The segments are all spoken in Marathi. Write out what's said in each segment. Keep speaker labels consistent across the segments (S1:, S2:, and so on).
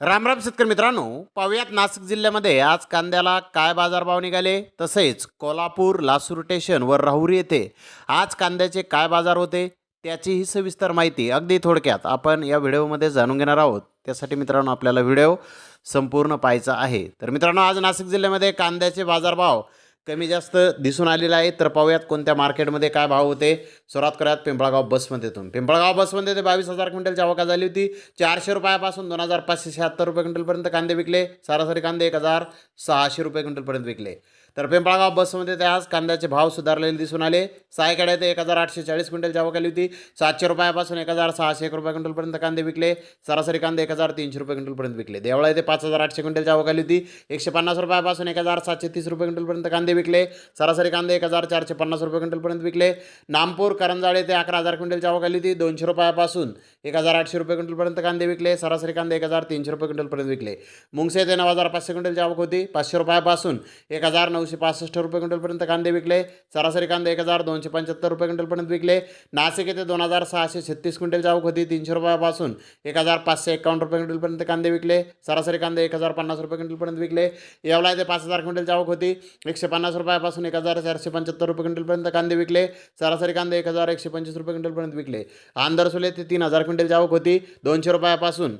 S1: राम राम शेतकरी मित्रांनो पाहुयात नाशिक जिल्ह्यामध्ये आज कांद्याला काय बाजारभाव निघाले? तसेच कोल्हापूर लासूर स्टेशन व राहुरी येथे आज कांद्याचे काय बाजार होते? त्याचीही सविस्तर माहिती अगदी थोडक्यात आपण या व्हिडिओमध्ये जाणून घेणार आहोत. त्यासाठी मित्रांनो आपल्याला व्हिडिओ संपूर्ण पाहायचा आहे. तर मित्रांनो आज नाशिक जिल्ह्यामध्ये कांद्याचे बाजारभाव कमी जास्त दिसून आलेलं आहे. तर पाहूयात कोणत्या मार्केटमध्ये काय भाव होते. सुरुवात करूयात पिंपळगाव बसमध्येतून पिंपळगाव बसमध्ये ते बावीस हजार क्विंटलची आवका झाली होती. चारशे रुपयापासून दोन हजार पाचशे शहात्तर रुपये क्विंटलपर्यंत कांदे विकले. सरासरी कांदे एक हजार सहाशे रुपये क्विंटलपर्यंत विकले. तर पिंपळगाव बसमध्ये ते आज कांद्याचे भाव सुधारलेले दिसून आले. सायकडे ते एक हजार आठशे चाळीस क्विंटलची आवक आली होती. सातशे रुपयापासून एक हजार सहाशे एक रुपये क्विंटलपर्यंत कांदे विकले. सरासरी कांदे एक हजार तीनशे रुपये क्विंटलपर्यंत विकले. देवळा येथे पाच हजार आठशे क्विंटलची आवक आली होती. एकशे पन्नास रुपयापासून एक हजार सातशे तीस रुपये क्विंटलपर्यंत कांदे विकले. सरासरी कांदे एक हजार चारशे पन्नास रुपये क्विंटलपर्यंत विकले. नामपूर करंजाळे येथे अकरा हजार क्विंटलची आवक आली होती. दोनशे रुपयापासून एक हजार आठशे रुपये क्विंटलपर्यंत कांदे विकले. सरासरी कांदे एक हजार तीनशे रुपये क्विंटलपर्यंत विकले. मुंगसे येथे नऊ हजार पाचशे क्विंटलची आवक होती. पाचशे रुपयापासून एक हजार नऊशे पासष्ट रुपये क्विंटलपर्यंत कांदे विकले. सरासरी कांदे एक हजार दोनशे पंच्याहत्तर रुपये क्विंटलपर्यंत विकले. नाशिक येथे दोन हजार सहाशे छत्तीस क्विंटलची आवक होती तीनशे रुपयापासून एक हजार पाचशे एकावन्न रुपये क्विंटलपर्यंत कांदे विकले. सरासरी कांदे एक हजार पन्नास रुपये क्विंटलपर्यंत विकले. येवला येथे पाच हजार क्विंटलची आवक होती एकशे पन्नास रुपयापासून एक हजार चारशे पंच्याहत्तर रुपये क्विंटलपर्यंत कांदे विकले. सरासरी कांदे एक हजार एकशे पंचवीस रुपये क्विंटलपर्यंत विकले. आंदरसुल येथे तीन हजार क्विंटलची आवक होती दोनशे रुपयापासून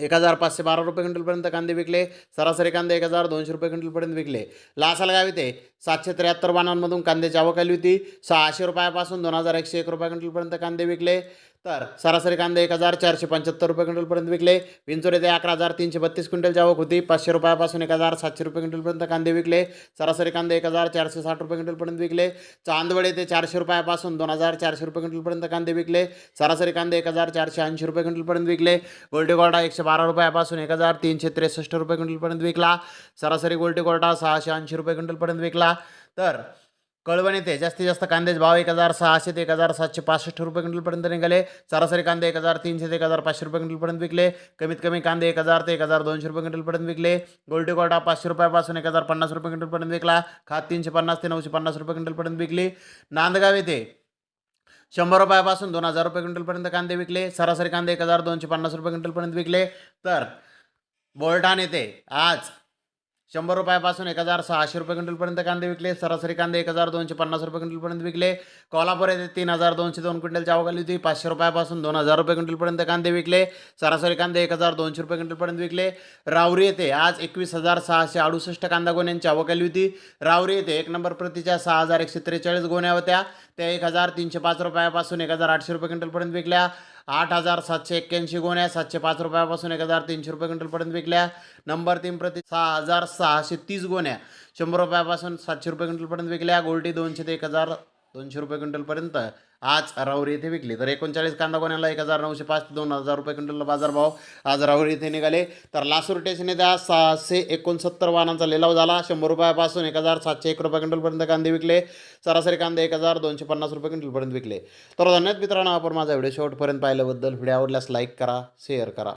S1: एक हजार पाचशे बारा रुपये क्विंटलपर्यंत कांदे विकले सरासरी कांदे एक हजार दोनशे रुपये क्विंटलपर्यंत विकले. लासलगाव येथे सातशे त्र्याहत्तर वाहनांमधून कांद्याची आवक आली होती. सहाशे रुपयापासून दोन हजार एकशे एक रुपये क्विंटलपर्यंत कांदे विकले. तर सरासरी कांदे एक हजार चारशे पंच्याहत्तर रुपये क्विंटलपर्यंत विकले. विंचोर येथे अकरा हजार तीनशे बत्तीस क्विंटलची आवक होती पाचशे रुपयापासून एक हजार सातशे रुपये क्विंटलपर्यंत कांदे विकले. सरासरी कांदे एक हजार चारशे साठ रुपये क्विंटलपर्यंत विकले. चांदवड येथे चारशे रुपयापासून दोन हजार चारशे रुपये क्विंटलपर्यंत कांदे विकले. सरासरी कांदे एक हजार चारशे ऐंशी रुपये क्विंटलपर्यंत विकले. गोल्डी एकशे बारा रुपयापासून एक हजार तीनशे त्रेसष्ट रुपये क्विंटलपर्यंत विकला. सरासरी गोल्डी सहाशे ऐंशी रुपये क्विंटलपर्यंत विकला. तर कळवण येथे जास्तीत जास्त कांद्याचे भाव एक हजार सहाशे ते एक हजार सातशे पासष्ट रुपये क्विंटलपर्यंत निघाले. सरासरी कांदे एक हजार तीनशे ते एक हजार पाचशे रुपये क्विंटलपर्यंत विकले. कमीत कमी कांदे एक हजार ते एक हजार दोनशे रुपये क्विंटलपर्यंत विकले. गोल्डी कोटा पाचशे रुपयापासून एक हजार पन्नास रुपये क्विंटलपर्यंत विकला. खात तीनशे पन्नास ते नऊशे पन्नास रुपये क्विंटलपर्यंत विकली. नांदगाव येथे शंभर रुपयापासून दोन हजार रुपये क्विंटलपर्यंत कांदे विकले. सरासरी कांदे एक हजार दोनशे पन्नास रुपये क्विंटलपर्यंत विकले. तर बोलटाण येथे आज शंभर रुपयापासून एक हजार सहाशे रुपये क्विंटलपर्यंत कांदे विकले. सरासरी कांदे एक हजार दोनशे पन्नास रुपये क्विंटलपर्यंत विकले. कोल्हापूर येथे तीन हजार दोनशे दोन क्विंटलची आवक आली होती. पाचशे रुपयापासून दोन हजार रुपये क्विंटलपर्यंत कांदे विकले. सरासरी कांदे एक हजार दोनशे रुपये क्विंटलपर्यंत विकले. रावरी येथे आज एकवीस हजार सहाशे अडुसष्ट कांदा गोण्यांची आवक आली होती. रावरी येथे एक नंबर प्रतीच्या सहा हजार एकशे त्रेचाळीस गोण्या होत्या. त्या एक हजार तीनशे पाच रुपयापासून एक हजार आठशे रुपये क्विंटलपर्यंत विकल्या. आठ हजार सातशे एक्क्याऐंशी गोण्या सातशे पाच रुपयापासून एक हजार तीनशे रुपये क्विंटलपर्यंत विकल्या. नंबर तीन प्रति सहा हजार सहाशे तीस गोण्या शंभर रुपयापासून सातशे रुपये क्विंटलपर्यंत विकल्या. गोल्टी दोनशे ते एक हजार दोनशे रुपये क्विंटलपर्यंत आज राहुरी येथे विकली. तर एकोणचाळीस कांदा गोण्याला एक हजार नऊशे पाच ते दोन हजार रुपये क्विंटलला बाजारभाव आज राहुरी येथे निघाले. तर लासूर स्टेशन येथे आज सहाशे एकोणसत्तर वाहनांचा लिलाव झाला. शंभर रुपयापासून एक हजार सातशे एक रुपये क्विंटलपर्यंत कांदे विकले. सरासरी कांदे एक हजार दोनशे पन्नास रुपये क्विंटलपर्यंत विकले. तर धन्यवाद मित्रांनो आपण माझा व्हिडिओ शेवटपर्यंत पाहिल्याबद्दल. व्हिडिओ आवडल्यास लाईक करा शेअर करा.